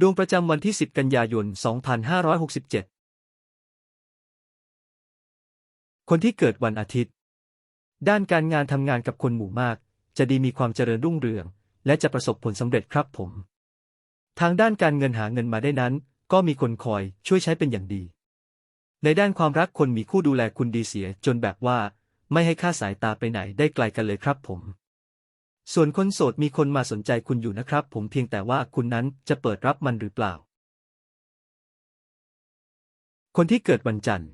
ดวงประจำวันที่ 10 กันยายน 2567 คนที่เกิดวันอาทิตย์ ด้านการงานทำงานกับคนหมู่มาก จะดีมีความเจริญรุ่งเรือง และจะประสบผลสำเร็จครับผม ทางด้านการเงินหาเงินมาได้นั้น ก็มีคนคอยช่วยใช้เป็นอย่างดี ในด้านความรักคนมีคู่ดูแลคุณดีเสียจนแบบว่า ไม่ให้ค่าสายตาไปไหนได้ไกลกันเลยครับผม ส่วนคนโสดมีคนมาสนใจคุณอยู่นะครับ ผมเพียงแต่ว่าคุณนั้นจะเปิดรับมันหรือเปล่า คนที่เกิดวันจันทร์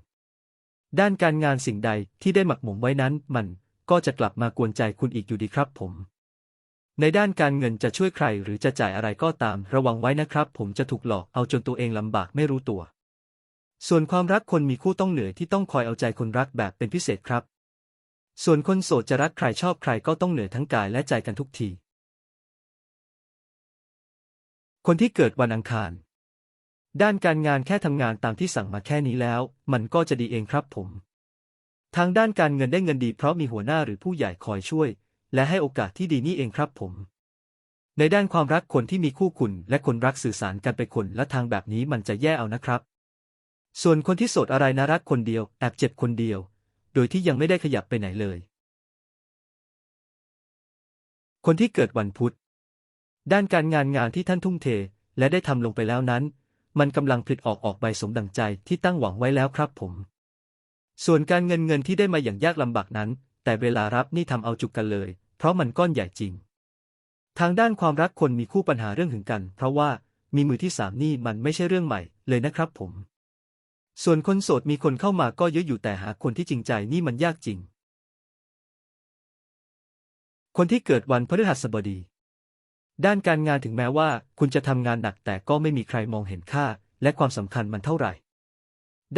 ด้านการงานสิ่งใดที่ได้หมักหมมไว้นั้น มันก็จะกลับมากวนใจคุณอีกอยู่ดีครับ ผม ในด้านการเงินจะช่วยใครหรือจะจ่ายอะไรก็ตาม ระวังไว้นะครับ ผมจะถูกหลอกเอาจนตัวเองลำบากไม่รู้ตัว ส่วนความรักคนมีคู่ต้องเหนื่อยที่ต้องคอยเอาใจคนรักแบบเป็นพิเศษครับ ส่วนคนโสดจะรักใครชอบใครก็ต้องเหนื่อยทั้งกายและใจกันทุกที คนที่เกิดวันอังคาร ด้านการงานแค่ทำงานตามที่สั่งมาแค่นี้แล้ว มันก็จะดีเองครับผม ทางด้านการเงินได้เงินดีเพราะมีหัวหน้าหรือผู้ใหญ่คอยช่วย และให้โอกาสที่ดีนี่เองครับผม ในด้านความรักคนที่มีคู่คุณและคนรักสื่อสารกันไปคนและทางแบบนี้มันจะแย่เอานะครับ ส่วนคนที่โสดอะไรนะรักคนเดียวแอบเจ็บคนเดียว โดยที่ยังไม่ได้ขยับไปไหนเลย คนที่เกิดวันพุธ ด้านการงานงานที่ท่านทุ่มเท และได้ทำลงไปแล้วนั้น มันกำลังผลิตออกออกใบสมดังใจที่ตั้งหวังไว้แล้วครับผม ส่วนการเงินเงินที่ได้มาอย่างยากลำบากนั้น แต่เวลารับนี่ทำเอาจุกกันเลย เพราะมันก้อนใหญ่จริง ทางด้านความรักคนมีคู่ปัญหาเรื่องหึงกัน เพราะว่ามีมือที่สามนี่มันไม่ใช่เรื่องใหม่เลยนะครับผม ส่วนคนโสดมีคนเข้ามาก็เยอะอยู่แต่หาคนที่จริงใจนี่มันยากจริง คนที่เกิดวันพฤหัสบดี ด้านการงานถึงแม้ว่า คุณจะทำงานหนักแต่ก็ไม่มีใครมองเห็นค่า และความสำคัญมันเท่าไหร่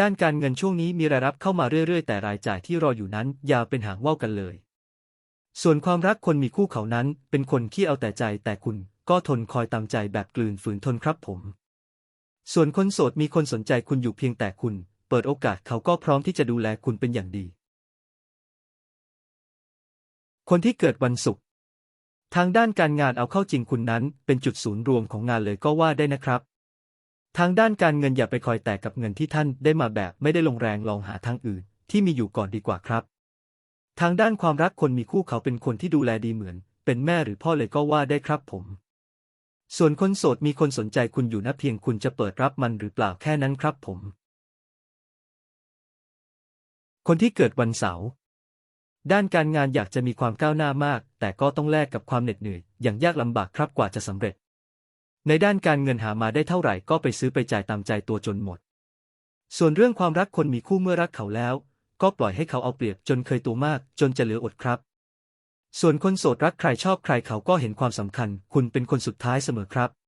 ด้านการเงินช่วงนี้มีรายรับเข้ามาเรื่อยๆ แต่รายจ่ายที่รออยู่นั้นยาวเป็นหางว่าวกันเลย ส่วนความรักคนมีคู่เขานั้น เป็นคนขี้เอาแต่ใจแต่คุณก็ทนคอยตามใจแบบกลืนฝืนทนครับผม ส่วนคนโสดมีคนสนใจคุณอยู่เพียงแต่คุณ เปิดโอกาสเขาก็พร้อมที่จะดูแลคุณเป็นอย่างดี คนที่เกิดวันศุกร์ทางด้านการงานเอาเข้าจริงคุณนั้น เป็นจุดศูนย์รวมของงานเลยก็ว่าได้นะครับ ทางด้านการเงินอย่าไปคอยแตกกับเงินที่ท่านได้มาแบบไม่ได้ลงแรงลองหาทางอื่น ที่มีอยู่ก่อนดีกว่าครับ ทางด้านความรักคนมีคู่เขาเป็นคนที่ดูแลดีเหมือน เป็นแม่หรือพ่อเลยก็ว่าได้ครับผม ส่วนคนโสดมีคนสนใจคุณอยู่นะเพียงคุณจะเปิดรับมันหรือเปล่าแค่นั้นครับผม คนที่เกิดวันเสาร์ด้านการงานอยากจะมีความก้าวหน้ามาก แต่ก็ต้องแลกกับความเหน็ดเหนื่อย อย่างยากลำบากครับกว่าจะสำเร็จ ในด้านการเงินหามาได้เท่าไหร่ก็ไปซื้อไปจ่ายตามใจตัวจนหมด ส่วนเรื่องความรักคนมีคู่เมื่อรักเขาแล้ว ก็ปล่อยให้เขาเอาเปรียบจนเคยตัวมาก จนจะเหลืออดครับ ส่วนคนโสดรักใครชอบใครเขาก็เห็นความสำคัญ คุณเป็นคนสุดท้ายเสมอครับ